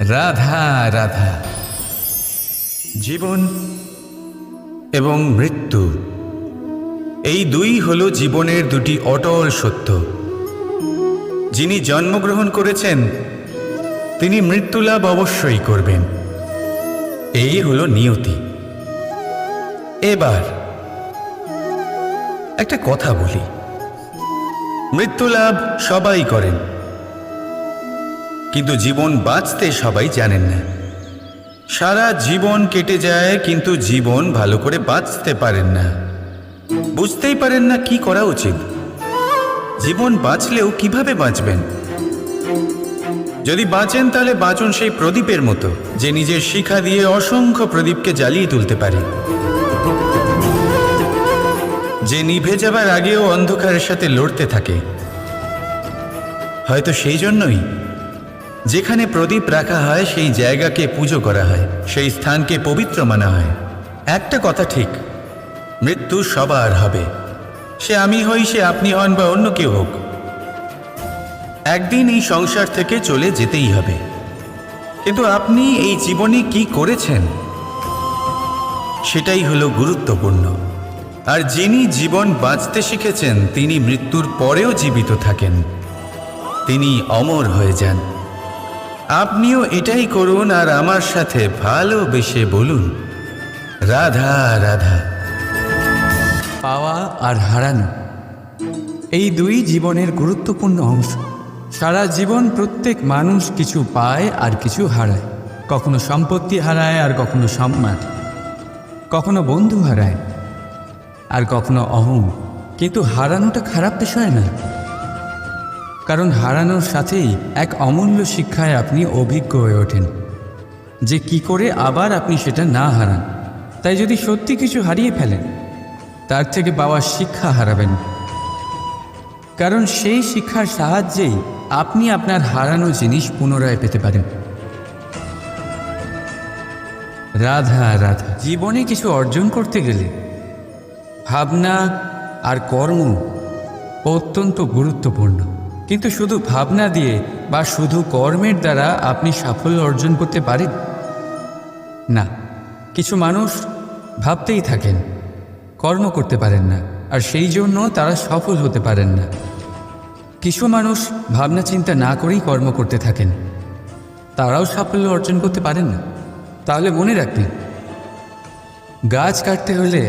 রাধা রাধা। জীবন এবং মৃত্যু। এই দুই হল জীবনের দুটি অটল সত্য। যিনি জন্মগ্রহণ করেছেন, তিনি মৃত্যুলাভ অবশ্যই করবেন। এই হলো নিয়তি। এবার একটা কথা বলি। মৃত্যু লাভ সবাই করেন। কিন্তু জীবন বাঁচতে সবাই জানেন না। সারা জীবন কেটে যায়, কিন্তু জীবন ভালো করে বাঁচতে পারেন না। বুঝতেই পারেন না কি করা উচিত। জীবন বাঁচলেও কীভাবে বাঁচবেন? যদি বাঁচেন, তাহলে বাঁচুন সেই প্রদীপের মতো, যে নিজের শিখা দিয়ে অসংখ্য প্রদীপকে জ্বালিয়ে তুলতে পারে। যে নিভে যাবার আগেও অন্ধকারের সাথে লড়তে থাকে। হয়তো সেই জন্যই যেখানে প্রদীপ রাখা হয়, সেই জায়গাকে পুজো করা হয়, সেই স্থানকে পবিত্র মানা হয়। একটা কথা ঠিক, মৃত্যু সবার হবে। সে আমি হই, সে আপনি হন বা অন্য কেউ হোক। একদিন এই সংসার থেকে চলে যেতেই হবে। কিন্তু আপনি এই জীবনে কি করেছেন? সেটাই হলো গুরুত্বপূর্ণ। আর যিনি জীবন বাঁচতে শিখেছেন, তিনি মৃত্যুর পরেও জীবিত থাকেন। তিনি অমর হয়ে যান। আপনিও এটাই করুন আর আমার সাথে ভালোবেসে বলুন। রাধা রাধা। পাওয়া আর হারানো, এই দুই জীবনের গুরুত্বপূর্ণ অংশ। সারা জীবন প্রত্যেক মানুষ কিছু পায় আর কিছু হারায়। কখনো সম্পত্তি হারায় আর কখনো সম্মান। কখনো বন্ধু হারায় আর কখনো অহং। কিন্তু হারানোটা খারাপ বিষয় না কারণ হারানোর সাথেই এক অমূল্য শিক্ষায় আপনি অভিজ্ঞ হয়ে ওঠেন। যে কি করে আবার আপনি সেটা না হারান, তাই যদি সত্যি কিছু হারিয়ে ফেলেন, তার থেকে পাওয়া শিক্ষা হারাবেন। কারণ সেই শিক্ষার সাহায্যেই আপনি আপনার হারানো জিনিস পুনরায় পেতে পারেন। রাধা রাধা, জীবনে কিছু অর্জন করতে গেলে ভাবনা আর কর্ম অত্যন্ত গুরুত্বপূর্ণ। কিন্তু শুধু ভাবনা দিয়ে বা শুধু কর্মের দ্বারা আপনি সাফল্য অর্জন করতে পারেন? না, কিছু মানুষ ভাবতেই থাকেন, কর্ম করতে পারেন না, আর সেই জন্য তারা সফল হতে পারেন না। কিছু মানুষ ভাবনা চিন্তা না করেই কর্ম করতে থাকেন, তারাও সাফল্য অর্জন করতে পারেন না। তাহলে মনে রাখবেন, গাছ কাটতে হলে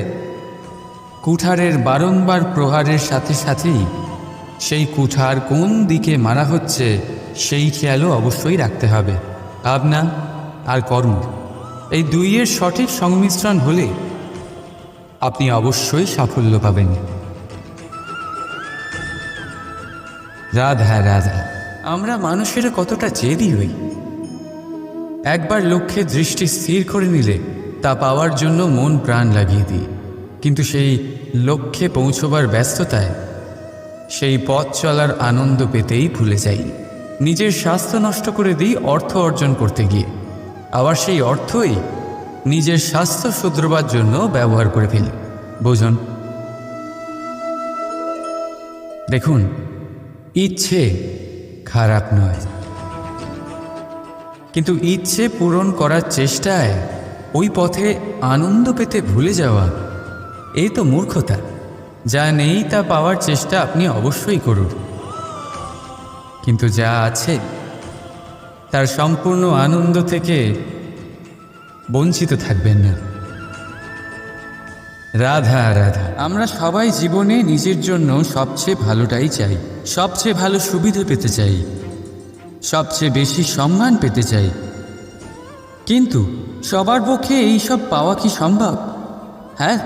কুঠারের বারংবার প্রহারের সাথে সাথেই সেই কুঠার কোন দিকে মারা হচ্ছে, সেই খেয়ালও অবশ্যই রাখতে হবে। ভাবনা আর কর্ম, এই দুইয়ের সঠিক সংমিশ্রণ হলে আপনি অবশ্যই সাফল্য পাবেন। রাধা রাধা, আমরা মানুষেরা কতটা জেদি হই। একবার লক্ষ্যে দৃষ্টি স্থির করে নিলে তা পাওয়ার জন্য মন প্রাণ লাগিয়ে দিই। কিন্তু সেই লক্ষ্যে পৌঁছবার ব্যস্ততায় সেই পথ চলার আনন্দ পেতেই ভুলে যাই। নিজের স্বাস্থ্য নষ্ট করে দিই অর্থ অর্জন করতে গিয়ে। আবার সেই অর্থই নিজের স্বাস্থ্য শুধরবার জন্য ব্যবহার করে ফেলি। বুঝুন? দেখুন, ইচ্ছে খারাপ নয়। কিন্তু ইচ্ছে পূরণ করার চেষ্টায় ওই পথে আনন্দ পেতে ভুলে যাওয়া, এই তো মূর্খতা। যা নেই তা পাওয়ার চেষ্টা আপনি অবশ্যই করুন। কিন্তু যা আছে, তার সম্পূর্ণ আনন্দ থেকে বঞ্চিত থাকবেন না। রাধা রাধা। আমরা সবাই জীবনে নিজের জন্য সবচেয়ে ভালোটাই চাই। সবচেয়ে ভালো সুবিধে পেতে চাই। সবচেয়ে বেশি সম্মান পেতে চাই। কিন্তু সবার পক্ষে এই সব পাওয়া কি সম্ভব? হ্যাঁ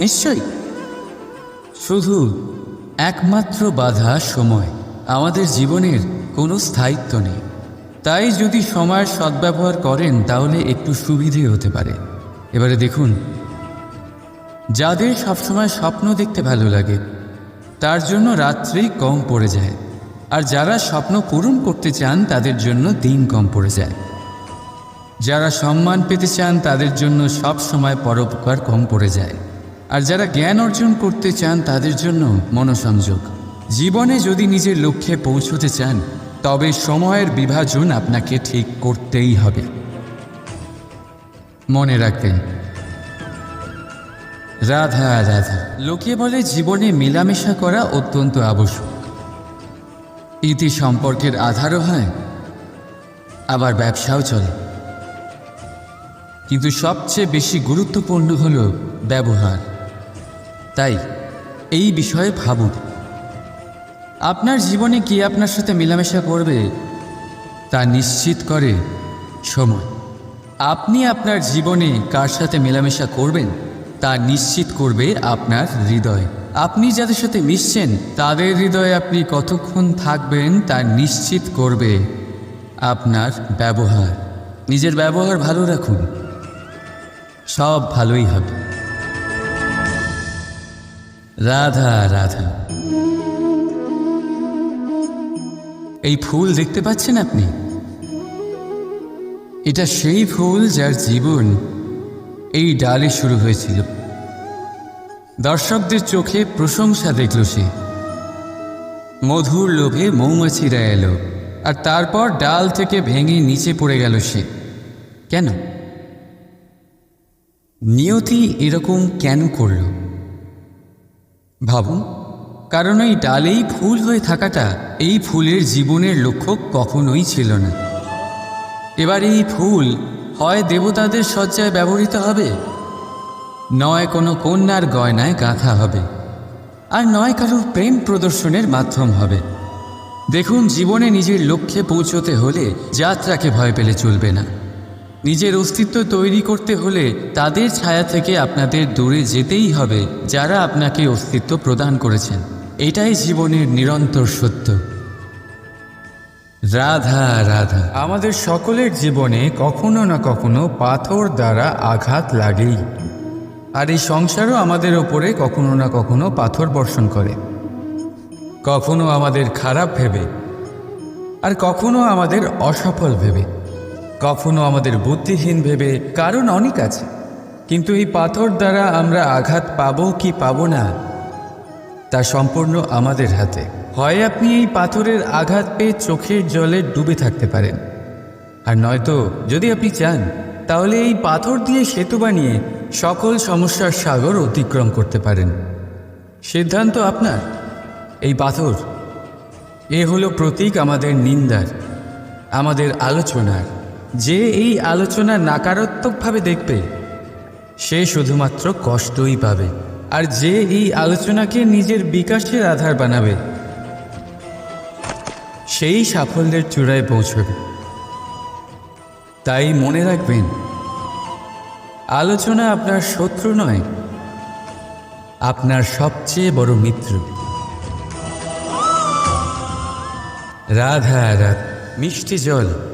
নিশ্চয়ই। শুধু একমাত্র বাধা সময়। আমাদের জীবনের কোনো স্থায়িত্ব নেই। তাই যদি সময়ের সদ্ব্যবহার করেন, তাহলে একটু সুবিধে হতে পারে। এবারে দেখুন, যাদের সবসময় স্বপ্ন দেখতে ভালো লাগে, তার জন্য রাত্রি কম পড়ে যায়। আর যারা স্বপ্ন পূরণ করতে চান, তাদের জন্য দিন কম পড়ে যায়। যারা সম্মান পেতে চান, তাদের জন্য সব সময় পরোপকার কম পড়ে যায়। আর যারা জ্ঞান অর্জন করতে চান, তাদের জন্য মনোসংযোগ। জীবনে যদি নিজের লক্ষ্যে পৌঁছতে চান, তবে সময়ের বিভাজন আপনাকে ঠিক করতেই হবে। মনে রাখবেন। রাধা রাধা। লোকে বলে জীবনে মেলামেশা করা অত্যন্ত আবশ্যক। ইতি সম্পর্কের আধারও হয়, আবার ব্যবসাও চলে। কিন্তু সবচেয়ে বেশি গুরুত্বপূর্ণ হল ব্যবহার। তাই এই বিষয়ে ভাবুন। আপনার জীবনে কি আপনার সাথে মেলামেশা করবে, তা নিশ্চিত করে সময়। আপনি আপনার জীবনে কার সাথে মেলামেশা করবেন, তা নিশ্চিত করবে আপনার হৃদয়। আপনি যাদের সাথে মিশছেন, তাদের হৃদয়ে আপনি কতক্ষণ থাকবেন, তা নিশ্চিত করবে আপনার ব্যবহার। নিজের ব্যবহার ভালো রাখুন। সব ভালোই হবে। রাধা রাধা। এই ফুল দেখতে পাচ্ছেন আপনি? এটা সেই ফুল যার জীবন এই ডালে শুরু হয়েছিল। দর্শকদের চোখে প্রশংসা দেখল সে। মধুর লোভে মৌমাছিরা এলো, আর তারপর ডাল থেকে ভেঙে নিচে পড়ে গেল সে। কেন? নিয়তি এরকম কেন করল? ভাবুন, কারণ এই ডালেই ফুল হয়ে থাকাটা এই ফুলের জীবনের লক্ষ্য কখনোই ছিল না। এবার এই ফুল হয় দেবতাদের শয্যায় ব্যবহৃত হবে? নয় কোনো কন্যার গয়নায় গাঁথা হবে, আর নয় কারোর প্রেম প্রদর্শনের মাধ্যম হবে। দেখুন, জীবনে নিজের লক্ষ্যে পৌঁছতে হলে যাত্রাকে ভয় পেলে চলবে না। নিজের অস্তিত্ব তৈরি করতে হলে তাদের ছায়া থেকে আপনাদের দূরে যেতেই হবে যারা আপনাকে অস্তিত্ব প্রদান করেছেন। এটাই জীবনের নিরন্তর সত্য। রাধা রাধা। আমাদের সকলের জীবনে কখনো না কখনো পাথর দ্বারা আঘাত লাগেই। আর এই সংসারও আমাদের ওপরে কখনো না কখনো পাথর বর্ষণ করে। কখনো আমাদের খারাপ ভেবে, আর কখনো আমাদের অসফল ভেবে। কখনো আমাদের বুদ্ধিহীন ভেবে কারণ অনেক আছে। কিন্তু এই পাথর দ্বারা আমরা আঘাত পাবো কি পাবো না, তা সম্পূর্ণ আমাদের হাতে। হয় আপনি এই পাথরের আঘাত পেয়ে চোখের জলে ডুবে থাকতে পারেন। আর নয়তো যদি আপনি চান, তাহলে এই পাথর দিয়ে সেতু বানিয়ে সকল সমস্যার সাগর অতিক্রম করতে পারেন। সিদ্ধান্ত আপনার। এই পাথর, এ হলো প্রতীক আমাদের নিন্দার, আমাদের আলোচনার। যে এই আলোচনা নাকারাত্মকভাবে দেখবে, সে শুধুমাত্র কষ্টই পাবে। আর যে এই আলোচনাকে নিজের বিকাশের আধার বানাবে, সেই সাফল্যের চূড়ায় পৌঁছবে। তাই মনে রাখবেন, আলোচনা আপনার শত্রু নয়, আপনার সবচেয়ে বড় মিত্র। রাধা রাধা, মিষ্টি জল।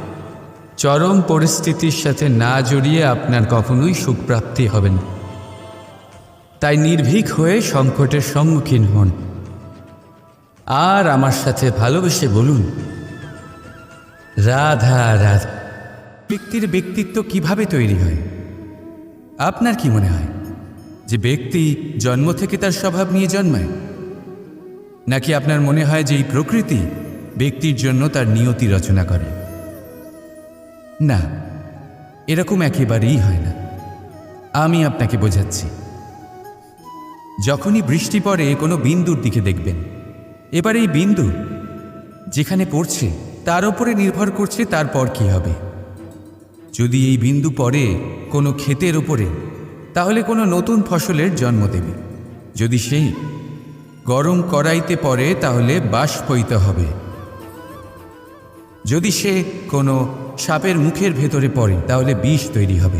চরম পরিস্থিতির সাথে না জড়িয়ে আপনার কখনোই সুখপ্রাপ্তি হবে না। তাই নির্ভীক হয়ে সংকটের সম্মুখীন হন। আর আমার সাথে ভালোবেসে বলুন, রাধা রাধা। ব্যক্তির ব্যক্তিত্ব কীভাবে তৈরি হয়? আপনার কি মনে হয় যে ব্যক্তি জন্ম থেকে তার স্বভাব নিয়ে জন্মায়? নাকি আপনার মনে হয় যে এই প্রকৃতি ব্যক্তির জন্য তার নিয়তি রচনা করে? না, এরকম একেবারেই হয় না। আমি আপনাকে বোঝাচ্ছি। যখনই বৃষ্টি পড়ে, কোনো বিন্দুর দিকে দেখবেন। এবার এই বিন্দু যেখানে পড়ছে, তার ওপরে নির্ভর করছে তারপর কি হবে। যদি এই বিন্দু পড়ে কোনো ক্ষেতের ওপরে তাহলে কোনো নতুন ফসলের জন্ম দেবে। যদি সেই গরম কড়াইতে পড়ে, তাহলে বাষ্পইতে হবে। যদি সে কোনো সাপের মুখের ভেতরে পড়ে, তাহলে বিষ তৈরি হবে।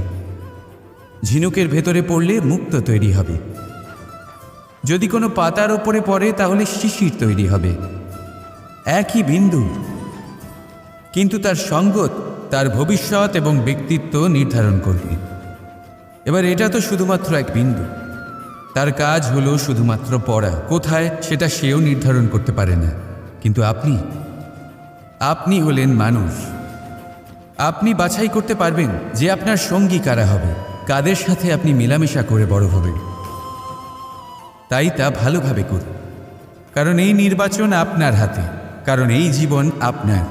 ঝিনুকের ভেতরে পড়লে মুক্ত তৈরি হবে। যদি কোনো পাতার ওপরে পড়ে, তাহলে শিশির তৈরি হবে। একই বিন্দু। কিন্তু তার সঙ্গত, তার ভবিষ্যৎ এবং ব্যক্তিত্ব নির্ধারণ করবে। এবার এটা তো শুধুমাত্র এক বিন্দু। তার কাজ হলো শুধুমাত্র পড়া। কোথায়, সেটা সেও নির্ধারণ করতে পারে না। কিন্তু আপনি? আপনি হলেন মানুষ। আপনি বাছাই করতে পারবেন যে আপনার সঙ্গী কারা হবে, কাদের সাথে আপনি মেলামেশা করে বড় হবেন। তাই তা ভালোভাবে করুন। কারণ এই নির্বাচন আপনার হাতে, কারণ এই জীবন আপনার,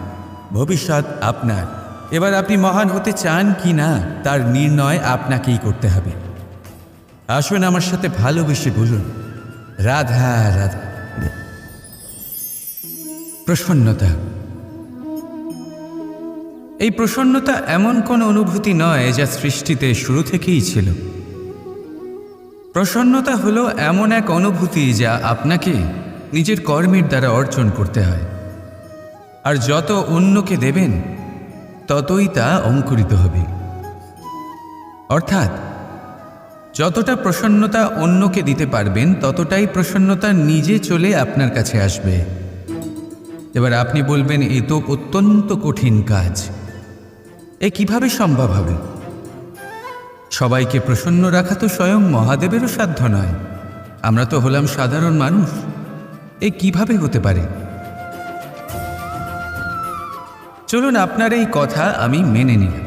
ভবিষ্যৎ আপনার। এবার আপনি মহান হতে চান কি না, তার নির্ণয় আপনাকেই করতে হবে। আসুন আমার সাথে ভালোবেসে বলুন, রাধা রাধা। প্রসন্নতা। এই প্রসন্নতা এমন কোন অনুভূতি নয় যা সৃষ্টিতে শুরু থেকেই ছিল। প্রসন্নতা হলো এমন এক অনুভূতি যা আপনাকে নিজের কর্মের দ্বারা অর্জন করতে হয়। আর যত অন্যকে দেবেন, ততই তা অঙ্কুরিত হবে। অর্থাৎ, যতটা প্রসন্নতা অন্যকে দিতে পারবেন, ততটাই প্রসন্নতা নিজে চলে আপনার কাছে আসবে। এবার আপনি বলবেন, এ তো অত্যন্ত কঠিন কাজ। এ কীভাবে সম্ভব হবে? সবাইকে প্রসন্ন রাখা তো স্বয়ং মহাদেবেরও সাধ্য নয়। আমরা তো হলাম সাধারণ মানুষ। এ কীভাবে হতে পারে? চলুন আপনার এই কথা আমি মেনে নিলাম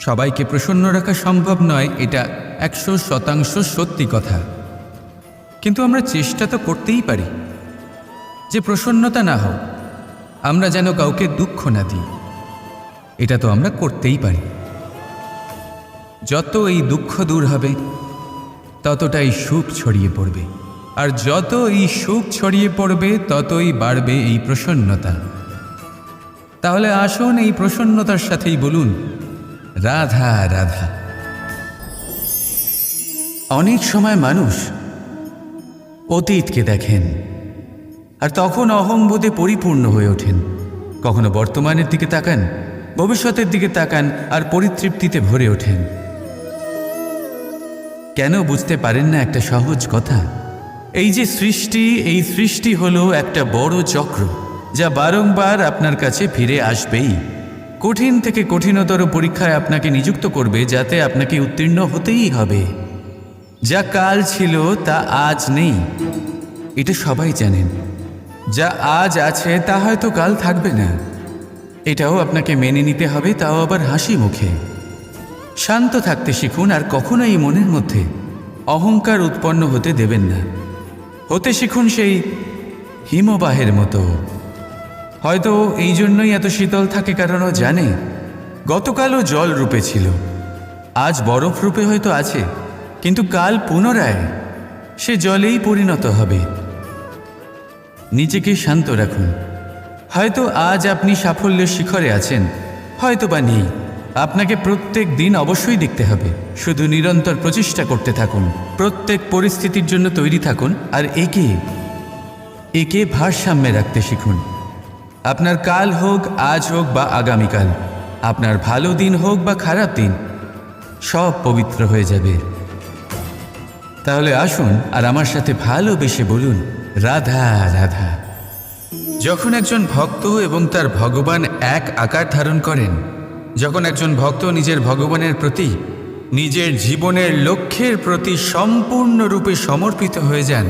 সবাইকে প্রসন্ন রাখা সম্ভব নয়, এটা একশো শতাংশ সত্যি কথা। কিন্তু আমরা চেষ্টা তো করতেই পারি। যে প্রসন্নতা না হোক, আমরা যেন কাউকে দুঃখ না দিই। এটা তো আমরা করতেই পারি। যত এই দুঃখ দূর হবে, ততটাই সুখ ছড়িয়ে পড়বে। আর যত এই সুখ ছড়িয়ে পড়বে, ততই বাড়বে এই প্রসন্নতা। তাহলে আসুন এই প্রসন্নতার সাথেই বলুন, রাধা রাধা। অনেক সময় মানুষ অতীতকে দেখেন, আর তখন অহংবোধে পরিপূর্ণ হয়ে ওঠেন। কখনো বর্তমানের দিকে তাকান ভবিষ্যতের দিকে তাকান আর পরিতৃপ্তিতে ভরে ওঠেন। কেন বুঝতে পারেন না একটা সহজ কথা? এই যে সৃষ্টি, এই সৃষ্টি হলো একটা বড় চক্র, যা বারংবার আপনার কাছে ফিরে আসবেই। কঠিন থেকে কঠিনতর পরীক্ষায় আপনাকে নিযুক্ত করবে, যাতে আপনাকে উত্তীর্ণ হতেই হবে। যা কাল ছিল, তা আজ নেই। এটা সবাই জানেন। যা আজ আছে, তা হয়তো কাল থাকবে না। এটাও আপনাকে মেনে নিতে হবে, তাও আবার হাসি মুখে। শান্ত থাকতে শিখুন, আর কখনোই মনের মধ্যে অহংকার উৎপন্ন হতে দেবেন না। হতে শিখুন সেই হিমবাহের মতো। হয়তো এই জন্যই এত শীতল থাকে, কারণ ও জানে, গতকালও জল রূপে ছিল। আজ বরফ রূপে হয়তো আছে, কিন্তু কাল পুনরায় সে জলেই পরিণত হবে। নিজেকে শান্ত রাখুন। হয়তো আজ আপনি সাফল্যের শিখরে আছেন, হয়তো বা নেই। আপনাকে প্রত্যেক দিন অবশ্যই দেখতে হবে। শুধু নিরন্তর প্রচেষ্টা করতে থাকুন। প্রত্যেক পরিস্থিতির জন্য তৈরি থাকুন আর একে একে ভারসাম্যে রাখতে শিখুন। আপনার কাল হোক, আজ হোক বা আগামীকাল, আপনার ভালো দিন হোক বা খারাপ দিন, সব পবিত্র হয়ে যাবে। তাহলে আসুন আর আমার সাথে ভালোবেসে বলুন, রাধা রাধা। যখন একজন ভক্ত এবং তার ভগবান এক আকার ধারণ করেন, যখন একজন ভক্ত নিজের ভগবানের প্রতি, নিজের জীবনের লক্ষ্যের প্রতি সম্পূর্ণরূপে সমর্পিত হয়ে যান,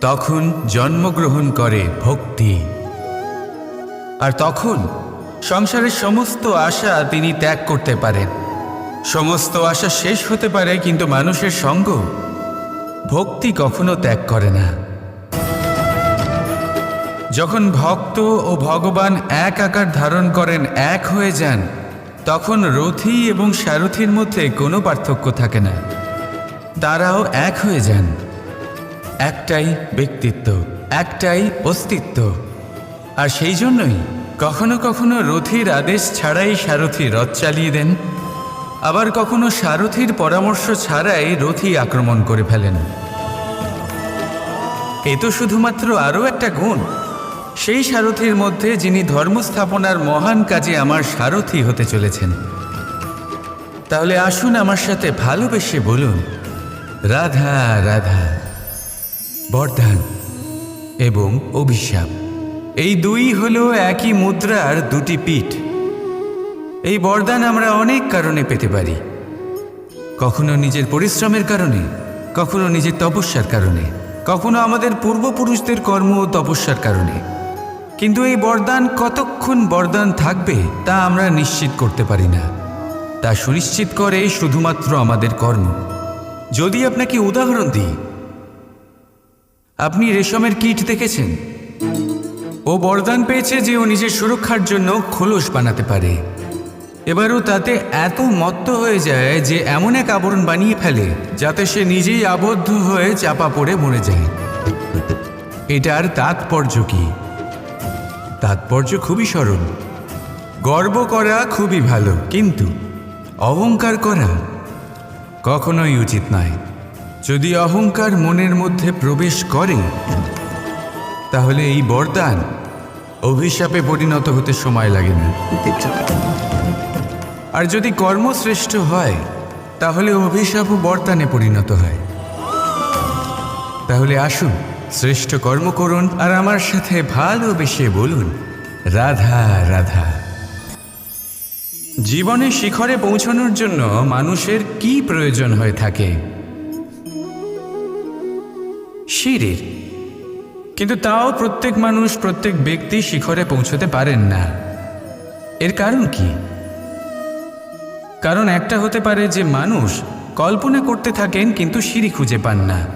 তখন জন্মগ্রহণ করে ভক্তি। আর তখন সংসারের সমস্ত আশা তিনি ত্যাগ করতে পারেন। সমস্ত আশা শেষ হতে পারে, কিন্তু মানুষের সঙ্গ ভক্তি কখনো ত্যাগ করে না। যখন ভক্ত ও ভগবান এক আকার ধারণ করেন, এক হয়ে যান, তখন রথী এবং সারথীর মধ্যে কোনো পার্থক্য থাকে না। তারাও এক হয়ে যান। একটাই ব্যক্তিত্ব, একটাই অস্তিত্ব। আর সেই জন্যই কখনো কখনো রথির আদেশ ছাড়াই সারথি রথ চালিয়ে দেন, আবার কখনো সারথীর পরামর্শ ছাড়াই রথি আক্রমণ করে ফেলেন। এ তো শুধুমাত্র আরও একটা গুণ সেই সারথীর মধ্যে যিনি ধর্মস্থাপনার মহান কাজে আমার সারথী হতে চলেছেন। তাহলে আসুন আমার সাথে ভালোবেসে বলুন, রাধা রাধা, বরদান এবং অভিশাপ। এই দুই হলো একই মুদ্রার দুটি পিঠ। এই বরদান আমরা অনেক কারণে পেতে পারি। কখনো নিজের পরিশ্রমের কারণে, কখনো নিজের তপস্যার কারণে, কখনো আমাদের পূর্বপুরুষদের কর্ম ও তপস্যার কারণে। কিন্তু এই বরদান কতক্ষণ বরদান থাকবে তা আমরা নিশ্চিত করতে পারি না। তা সুনিশ্চিত করে শুধুমাত্র আমাদের কর্ম। যদি আপনাকে উদাহরণ দিই। আপনি রেশমের কিট দেখেছেন? ও বরদান পেয়েছে যে ও নিজের সুরক্ষার জন্য খোলস বানাতে পারে। এবারও তাতে এত মত্ত হয়ে যায় যে এমন এক আবরণ বানিয়ে ফেলে যাতে সে নিজেই আবদ্ধ হয়ে চাপা পড়ে মরে যায়। এটার তাৎপর্য কি? তাৎপর্য খুবই সরল। গর্ব করা খুবই ভালো, কিন্তু অহংকার করা কখনোই উচিত নয়। যদি অহংকার মনের মধ্যে প্রবেশ করে, তাহলে এই বরদান অভিশাপে পরিণত হতে সময় লাগে না। আর যদি কর্মশ্রেষ্ঠ হয়, তাহলে অভিশাপ ও বরদানে পরিণত হয়। তাহলে আসুন শ্রেষ্ঠ কর্ম করুন আর আমার সাথে ভালোবেসে বলুন, রাধা রাধা। জীবনে শিখরে পৌঁছানোর জন্য মানুষের কি প্রয়োজন হয়ে থাকে? শিরের। কিন্তু তাও প্রত্যেক মানুষ প্রত্যেক ব্যক্তি শিখরে পৌঁছতে পারেন না। এর কারণ কি? কারণ একটা হতে পারে যে মানুষ কল্পনা করতে থাকেন কিন্তু সিঁড়ি খুঁজে পান না।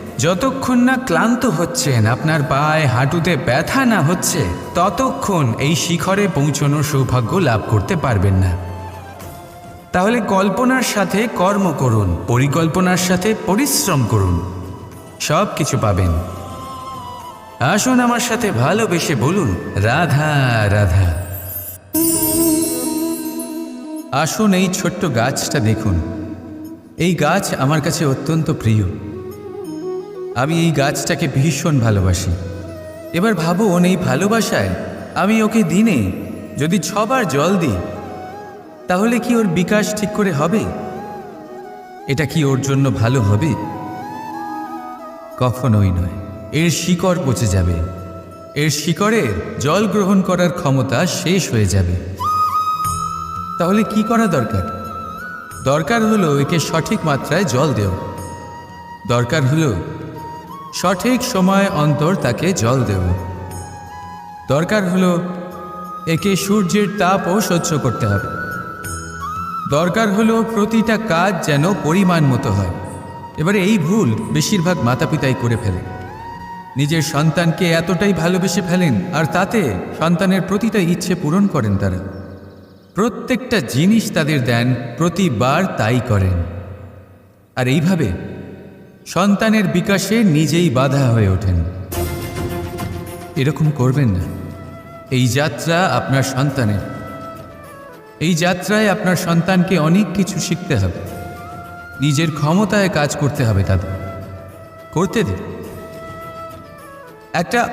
যতক্ষণ না ক্লান্ত হচ্ছেন, আপনার পায়ে হাঁটুতে ব্যথা না হচ্ছে, ততক্ষণ এই শিখরে পৌঁছনোর সৌভাগ্য লাভ করতে পারবেন না। তাহলে কল্পনার সাথে কর্ম করুন, পরিকল্পনার সাথে পরিশ্রম করুন, সব কিছু পাবেন। আসুন আমার সাথে ভালোবেসে বলুন, রাধা রাধা। আসুন এই ছোট্ট গাছটা দেখুন। এই গাছ আমার কাছে অত্যন্ত প্রিয়। আমি এই গাছটাকে ভীষণ ভালোবাসি। এবার ভাবুন, এই ভালোবাসায় আমি ওকে দিনে যদি ছবার জল দিই, তাহলে কি ওর বিকাশ ঠিক করে হবে? এটা কি ওর জন্য ভালো হবে? কখনোই নয়। এর শিকড় পচে যাবে। এর শিকড়ের জল গ্রহণ করার ক্ষমতা শেষ হয়ে যাবে। তাহলে কি করা দরকার? দরকার হলো একে সঠিক মাত্রায় জল দেও দরকার হলো সঠিক সময় অন্তর তাকে জল দেও দরকার হলো একে সূর্যের তাপও সহ্য করতে হবে। দরকার হলো প্রতিটা কাজ যেন পরিমাণ মতো হয়। এবারে এই ভুল বেশিরভাগ মাতাপিতাই করে ফেলে নিজের সন্তানকে এতটাই ভালোবেসে ফেলেন, আর তাতে সন্তানের প্রতিটা ইচ্ছে পূরণ করেন তারা। প্রত্যেকটা জিনিস তাদের দেন, প্রতিবার তাই করেন। আর এইভাবে সন্তানের বিকাশে নিজেই বাধা হয়ে ওঠেন। এরকম করবেন না। এই যাত্রা আপনার সন্তানের। এই যাত্রায় আপনার সন্তানকে অনেক কিছু শিখতে হবে। নিজের ক্ষমতায় কাজ করতে হবে তাদের। করতে দিন। একটা